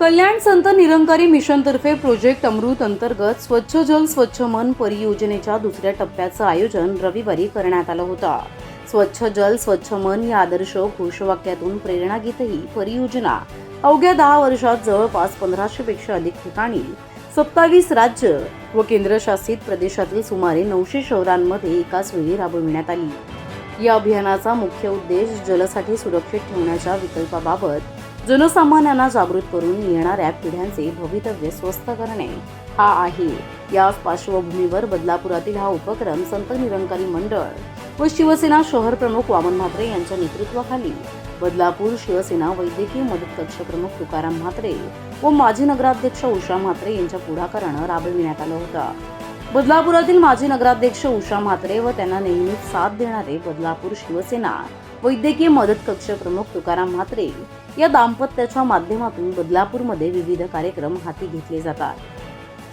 कल्याण Sant Nirankari मिशनतर्फे project अमृत अंतर्गत स्वच्छ जल स्वच्छ मन परियोजनेच्या दुसऱ्या टप्प्याचं आयोजन रविवारी करण्यात आलं होतं. स्वच्छ जल स्वच्छ मन या आदर्श घोषवाक्यातून प्रेरणा घेत ही परियोजना अवघ्या दहा वर्षात जवळपास पंधराशे पेक्षा अधिक ठिकाणी सत्तावीस राज्य व केंद्रशासित प्रदेशातील सुमारे नऊशे शहरांमध्ये एकाच वेळी राबविण्यात आली. या अभियानाचा मुख्य उद्देश जलसाठी सुरक्षित ठेवण्याच्या विकल्पाबाबत जनसामान्यांना जागृत करून येणाऱ्या पिढ्यांचे भवितव्य स्वस्थ करणे हा आहे. या पार्श्वभूमीवर बदलापुरातील हा उपक्रम संत निरंकारी मंडळ व शिवसेना शहर प्रमुख वामन म्हात्रे यांच्या नेतृत्वाखाली बदलापूर शिवसेना वैद्यकीय मदत कक्ष प्रमुख तुकाराम म्हात्रे व माजी नगराध्यक्ष उषा म्हात्रे यांच्या पुढाकारानं राबविण्यात आलं होतं. बदलापुरातील माजी नगराध्यक्ष उषा म्हात्रे व त्यांना नेहमीच साथ देणारे बदलापूर शिवसेना वैद्यकीय मदत कक्ष प्रमुख तुकाराम म्हात्रे या दाम्पत्याच्या माध्यमातून बदलापूरमध्ये विविध कार्यक्रम हाती घेतले जातात.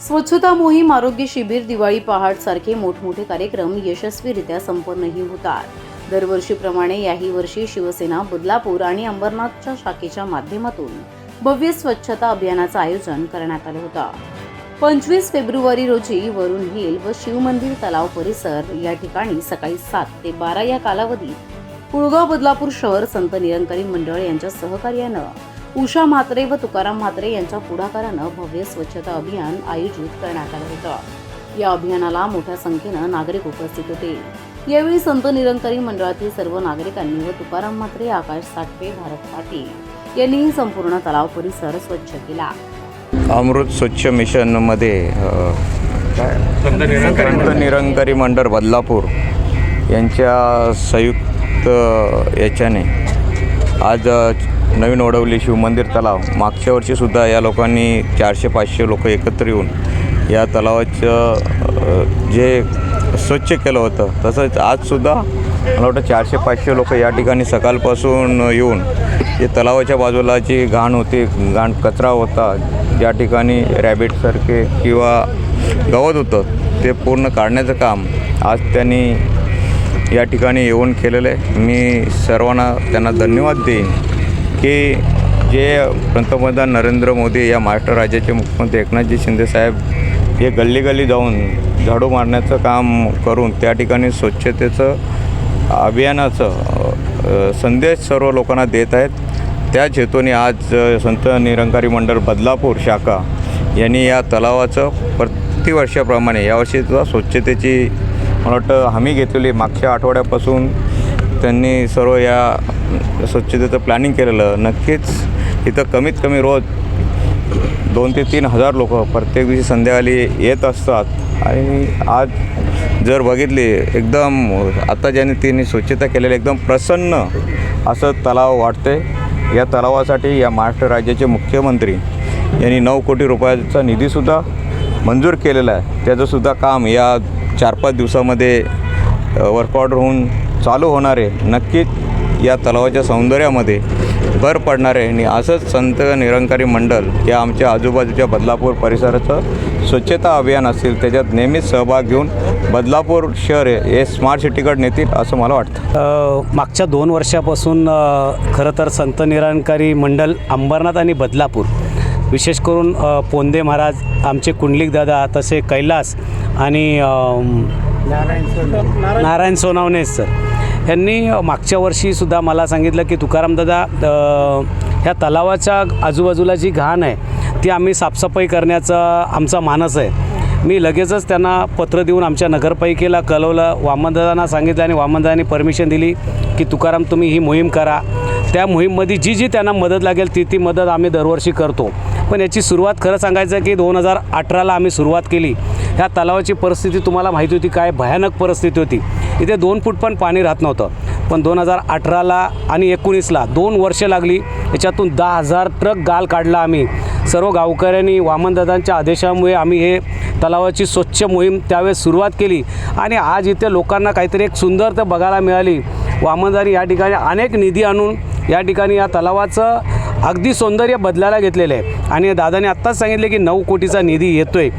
स्वच्छता मोहीम आरोग्य शिबिर दिवाळी पहाट सारखे मोठमोठे कार्यक्रम यशस्वीरित्या संपन्नही होतात. दरवर्षीप्रमाणे याही वर्षी शिवसेना बदलापूर आणि अंबरनाथच्या शाखेच्या माध्यमातून भव्य स्वच्छता अभियानाचं आयोजन करण्यात आलं होतं. पंचवीस फेब्रुवारी रोजी वरुण हिल व शिवमंदिर तलाव परिसर या ठिकाणी सकाळी सात ते बारा या कालावधीत कुळगाव बदलापूर शहर संत निरंकारी मंडळ यांच्या सहकार्यानं उषा म्हात्रे व तुकाराम म्हात्रे यांच्या पुढाकारानं भव्य स्वच्छता अभियान आयोजित करण्यात आलं होतं. या अभियानाला मोठ्या संख्येनं नागरिक उपस्थित होते. यावेळी संत निरंकारी मंडळातील सर्व नागरिकांनी व तुकाराम म्हात्रे आकाश साठवे भारत पाटील यांनीही संपूर्ण तलाव परिसर स्वच्छ केला. अमृत स्वच्छ मिशनमध्ये काय? संत निरंकारी मंडळ बदलापूर यांच्या संयुक्त याच्याने आज नवीन ओढवली शिवमंदिर तलाव. मागच्या वर्षीसुद्धा या लोकांनी चारशे पाचशे लोक एकत्र येऊन या तलावाचं जे स्वच्छ केलं होतं तसंच आजसुद्धा मला वाटतं चारशे पाचशे लोक या ठिकाणी सकाळपासून येऊन जे तलावाच्या बाजूला जी घाण होती घाण कचरा होता ज्या ठिकाणी रॅबिटसारखे किंवा गवत होतं ते पूर्ण काढण्याचं काम आज त्यांनी या ठिकाणी येऊन केलेलं आहे. मी सर्वांना त्यांना धन्यवाद देईन की जे पंतप्रधान नरेंद्र मोदी या महाराष्ट्र राज्याचे मुख्यमंत्री एकनाथजी शिंदेसाहेब हे गल्ली गल्ली जाऊन झाडू मारण्याचं काम करून त्या ठिकाणी स्वच्छतेचं अभियानाचं संदेश सर्व लोकांना देत आहेत. त्याच हेतूने आज संत निरंकारी मंडळ बदलापूर शाखा यांनी या तलावाचं प्रतिवर्षाप्रमाणे यावर्षीसुद्धा स्वच्छतेची मला वाटतं हमी घेतलेली मागच्या आठवड्यापासून त्यांनी सर्व या स्वच्छतेचं प्लॅनिंग केलेलं. नक्कीच इथं कमीत कमी रोज दोन ते तीन हजार लोक प्रत्येक दिवशी संध्याकाळी येत असतात. आणि आज जर बघितली एकदम आता ज्याने तिने स्वच्छता केलेली एकदम प्रसन्न असं तलाव वाटते या तलावासाठी या महाराष्ट्र राज्याचे मुख्यमंत्री यांनी नऊ कोटी रुपयाचा निधीसुद्धा मंजूर केलेला आहे. त्याचंसुद्धा काम या चार पाच दिवसामध्ये वर्कआउट होऊन चालू होणार आहे. नक्कीच या तलावाच्या सौंदर्यामध्ये भर पडणार आहे. आणि असंच संत निरंकारी मंडळ या आमच्या आजूबाजूच्या बदलापूर परिसराचं स्वच्छता अभियान असेल त्याच्यात नेहमीच सहभाग घेऊन बदलापूर शहर हे हे स्मार्ट सिटीकडे नेतील असं मला वाटतं. मागच्या दोन वर्षापासून खरं तर संत निरंकारी मंडल अंबरनाथ आणि बदलापूर विशेष करून पोंदे महाराज आमचे कुंडलिक दादा तसे कैलास आणि नारायण सोनावणे सर. यांनी मागच्या वर्षीसुद्धा मला सांगितलं की तुकाराम दादा ह्या तलावाच्या आजूबाजूला जी घाण आहे ती आम्ही साफसफाई करण्याचा आमचा मानस आहे. मी लगेचच त्यांना पत्र देऊन आमच्या नगरपालिकेला कळवलं. वामनदादांना सांगितलं आणि वामनदादांनी परमिशन दिली की तुकाराम तुम्ही ही मोहीम करा. त्या मोहीममध्ये जी जी त्यांना मदत लागेल ती ती मदत आम्ही दरवर्षी करतो. पण याची सुरुवात खरं सांगायचं की दोन हजार अठराला आम्ही सुरुवात केली. ह्या तलावाची परिस्थिती तुम्हाला माहिती होती काय भयानक परिस्थिती होती. इथे दोन फूट पण पाणी राहत नव्हतं. पण दोन हजार अठराला आणि एकोणीसला दोन वर्षे लागली. याच्यातून दहा हजार ट्रक गाल काढला आम्ही. सर्व गावकऱ्यांनी वामनदादांच्या आदेशामुळे आम्ही हे तलावाची स्वच्छ मोहीम त्यावेळेस सुरुवात केली. आणि आज इथे लोकांना काहीतरी एक सुंदर तर बघायला मिळाली. वामनदारी या ठिकाणी अनेक निधी आणून या ठिकाणी या तलावाचं अगदी सौंदर्य बदलायला घेतलेलं आहे. आणि दादाने आत्ताच सांगितले की नऊ कोटीचा निधी येतो आहे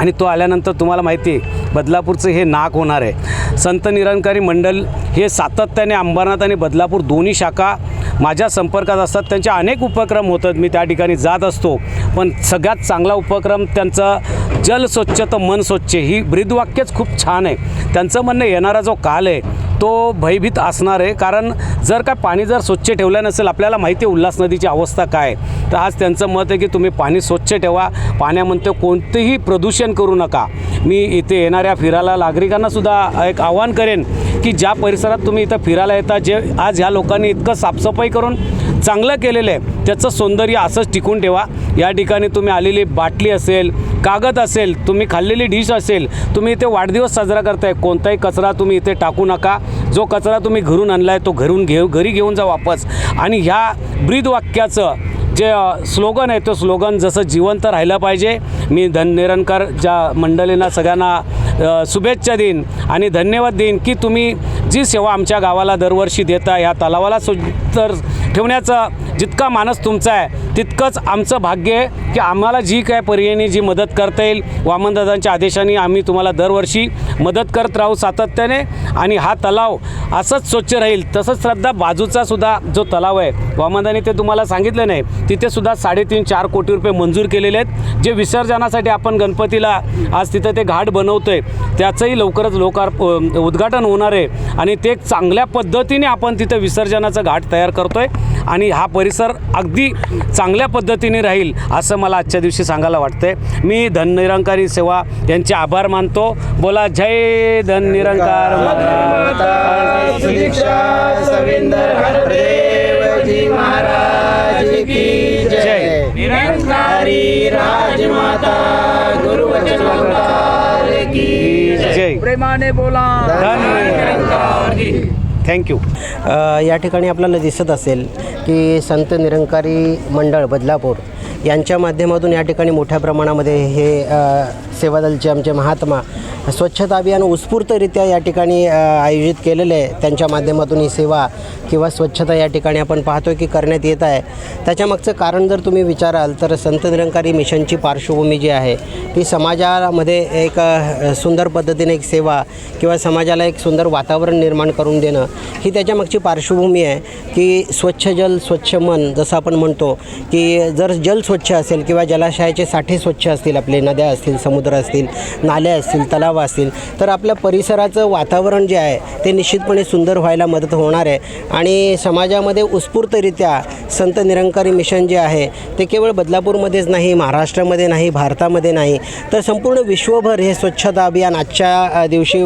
आणि तो आल्यानंतर तुम्हाला माहिती आहे. बदलापूरचं हे नाक होणार आहे. संत निरंकारी मंडल हे सातत्याने अंबरनाथ आणि बदलापूर दोन्ही शाखा माझ्या संपर्कात असतात. त्यांचे अनेक उपक्रम होतात. मी त्या ठिकाणी जात असतो. पण सगळ्यात चांगला उपक्रम त्यांचा जल स्वच्छ तर मन स्वच्छ ही ब्रीदवाक्यच खूप छान आहे. त्यांचं म्हणणं येणारा जो काल आहे तो भयभीत असणार आहे. कारण जर का पाणी जर स्वच्छ ठेवलं नसेल आपल्याला माहिती आहे उल्हास नदीची अवस्था काय आहे. तर आज त्यांचं मत आहे की तुम्ही पाणी स्वच्छ ठेवा. पाण्यामध्ये कोणतेही प्रदूषण करू नका. मी इथे येणाऱ्या फिरायला नागरिकांनासुद्धा एक आव्हान करेन की ज्या परिसरात तुम्ही इथं फिरायला येता जे आज ह्या लोकांनी इतकं साफसफाई करून चांगलं केलेलं आहे त्याचं सौंदर्य असंच टिकून ठेवा. या ठिकाणी तुम्ही आलेली बाटली असेल कागद असेल तुम्ही खाल्लेली डिश असेल तुम्ही इथे वाढदिवस साजरा करताय कोणताही कचरा तुम्ही इथे टाकू नका. जो कचरा तुम्ही घरून आणला आहे तो घरून घेऊ घरी घेऊन जा वापस. आणि ह्या ब्रीद वाक्याचं जे स्लोगन आहे तो स्लोगन जसं जिवंत राहिलं पाहिजे. मी धन निरंकार ज्या मंडळींना सगळ्यांना शुभेच्छा देईन आणि धन्यवाद देईन की तुम्ही जी सेवा आमच्या गावाला दरवर्षी देता ह्या तलावाला सु तर ठेवण्याचा जितका मानस तुमचा आहे तितकंच आमचं भाग्य आहे की आम्हाला जी काय पर्यायने जी मदत करता येईल वामनदादांच्या आदेशाने आम्ही तुम्हाला दरवर्षी मदत करत राहू सातत्याने. आणि हा तलाव असंच स्वच्छ राहील तसंच श्रद्धा बाजूचा सुद्धा जो तलाव आहे वामनदाने ते तुम्हाला सांगितलं नाही तिथे सुद्धा साडेतीन चार कोटी रुपये मंजूर केलेले आहेत. जे विसर्जनासाठी आपण गणपतीला आज तिथं ते घाट बनवतो आहे त्याचंही लवकरच लोकार्प उद्घाटन होणार आहे. आणि ते चांगल्या पद्धतीने आपण तिथं विसर्जनाचं घाट तयार करतो आहे आणि हा परिसर अगदी चांगल्या पद्धतीने राहील असं मला आजच्या दिवशी सांगायला वाटतंय. मी धन निरंकारी सेवा यांचे आभार मानतो. बोला जय धन निरंकार. जय. जय. प्रेमाने बोला. धन थँक्यू या ठिकाणी आपल्याला दिसत असेल की संत निरंकारी मंडळ बदलापूर यांच्या माध्यमातून या ठिकाणी मोठ्या प्रमाणामध्ये हे सेवा सेवादलचे आमचे महात्मा स्वच्छता अभियान उत्स्फूर्तरित्या या ठिकाणी आयोजित केलेले आहे. त्यांच्या माध्यमातून ही सेवा किंवा स्वच्छता या ठिकाणी आपण पाहतो की करण्यात येत आहे. त्याच्यामागचं कारण जर तुम्ही विचाराल तर संत निरंकारी मिशनची पार्श्वभूमी जी आहे ती समाजामध्ये एक सुंदर पद्धतीने एक सेवा किंवा समाजाला एक सुंदर वातावरण निर्माण करून देणं ही त्याच्यामागची पार्श्वभूमी आहे की स्वच्छ जल स्वच्छ मन जसं आपण म्हणतो की जर जल स्वच्छ असेल किंवा जलाशयाचे साठे स्वच्छ असतील आपले नद्या असतील समुद्र असतील नाल्या असतील तलाव असतील तर आपल्या परिसराचं वातावरण जे आहे ते निश्चितपणे सुंदर व्हायला मदत होणार आहे. आणि समाजामध्ये उत्स्फूर्तरित्या संत निरंकारी मिशन जे आहे ते केवळ बदलापूरमध्येच नाही महाराष्ट्रामध्ये नाही भारतामध्ये नाही तर संपूर्ण विश्वभर हे स्वच्छता अभियान आजच्या दिवशी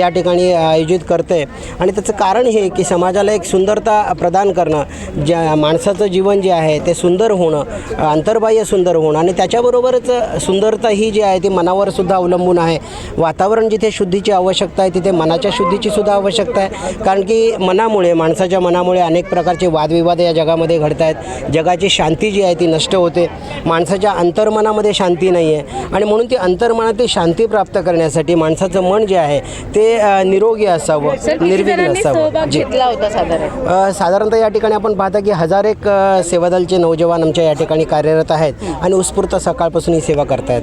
या ठिकाणी आयोजित करते. आणि त्याचं कारण हे की समाजाला एक सुंदरता प्रदान करणं ज्या माणसाचं जीवन जे आहे ते सुंदर होणं अंतर्बाह्य सुंदर होणं आणि त्याच्याबरोबरच सुंदरता ही जी आहे ती मनावर सुद्धा अवलंबून आहे. वातावरण जिथे शुद्धीची आवश्यकता आहे तिथे मनाच्या शुद्धीची सुद्धा आवश्यकता आहे. कारण की मनामुळे माणसाच्या मनामुळे अनेक प्रकारचे वादविवाद या जगामध्ये घडत आहेत. जगाची शांती जी आहे ती नष्ट होते. माणसाच्या अंतर्मनामध्ये शांती नाही आहे. आणि म्हणून ती अंतर्मनातील शांती प्राप्त करण्यासाठी माणसाचं मन जे आहे ते निरोगी असावं निर्विघ्न असावं. साधारण? साधारणतः या ठिकाणी आपण पाहता की हजार एक सेवादलचे नौजवान आमच्या या ठिकाणी कार्यरत आहेत आणि उत्स्फूर्त सकाळपासून ही सेवा करतायत.